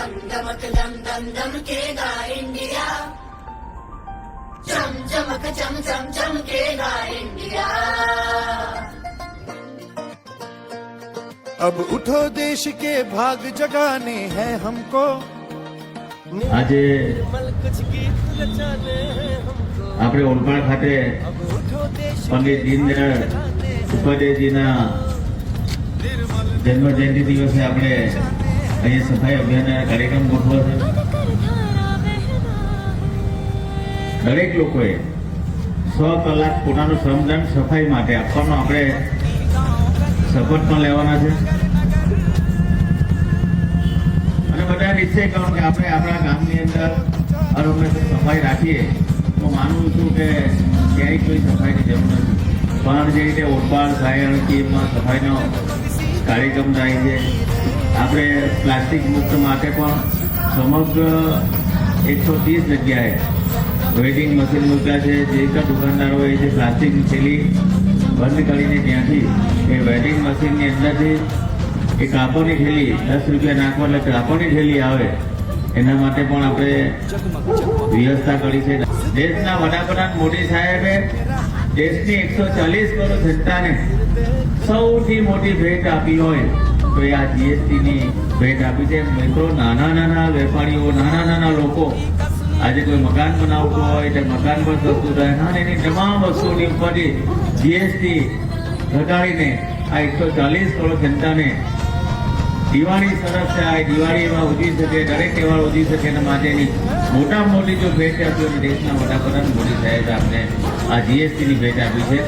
दम दमक दम दम दमकेगा इंडिया चम चमक चम चम चमकेगा इंडिया अब उठो देश के भाग जगाने हैं हमको આજે कुछ गीत रचाने हैं हमको આપણે ઓલપાડ ખાતે अब उठो देश પંડિત દીનદયાળ ઉપાધ્યાયજીના જન્મ જયંતિ દિવસે આપણે અહીંયા સફાઈ અભિયાનના કાર્યક્રમ ગોઠવો છે. દરેક લોકોએ સો કલાક પોતાનું શ્રમદાન સફાઈ માટે આપવાનો આપણે શપથ પણ લેવાના છે. અને બધા નિશ્ચય કરો કે આપણે આપણા ગામની અંદર હંમેશા સફાઈ રાખીએ તો માનું છું કે ક્યાંય કોઈ સફાઈની જરૂર નથી. પણ જે રીતે ઓરપાડ સાયણ કે સફાઈનો કાર્યક્રમ થાય છે. આપણે પ્લાસ્ટિક મુક્ત માટે પણ સમગ્ર એકસો ત્રીસ જગ્યાએ વેઇટિંગ મશીન મૂક્યા છે. જે દુકાનદારો દુકાનદારોએ જે પ્લાસ્ટિક થેલી બંધ કરીને ત્યાંથી એ વેઇટિંગ મશીનની અંદરથી એ કાપડની થેલી, દસ રૂપિયા નાખવા એટલે કાપડની થેલી આવે. એના માટે પણ આપણે વ્યવસ્થા કરી છે. દેશના વડાપ્રધાન મોદી સાહેબે દેશની એકસો ચાલીસ કરોડ જનતાને સૌથી મોટી ભેટ આપી હોય તો એ આ જીએસટી ની ભેટ આપી છે. મિત્રો, નાના નાના વેપારીઓ, નાના નાના લોકો આજે કોઈ મકાન બનાવતું હોય તો મકાન પર સસ્તું થાય ના એની તમામ વસ્તુની ઉપરથી જીએસટી ઘટાડીને આ એકસો ચાલીસ કરોડ જનતાને દિવાળી સરસ છે, આ દિવાળી એમાં ઉજવી શકે દરેક તહેવાર ઉજવી શકે એના માટેની મોટા મોટી જો ભેટ આપી દેશના વડાપ્રધાન મોદી સાહેબે આપણે આ જીએસટીની ભેટ આપી છે.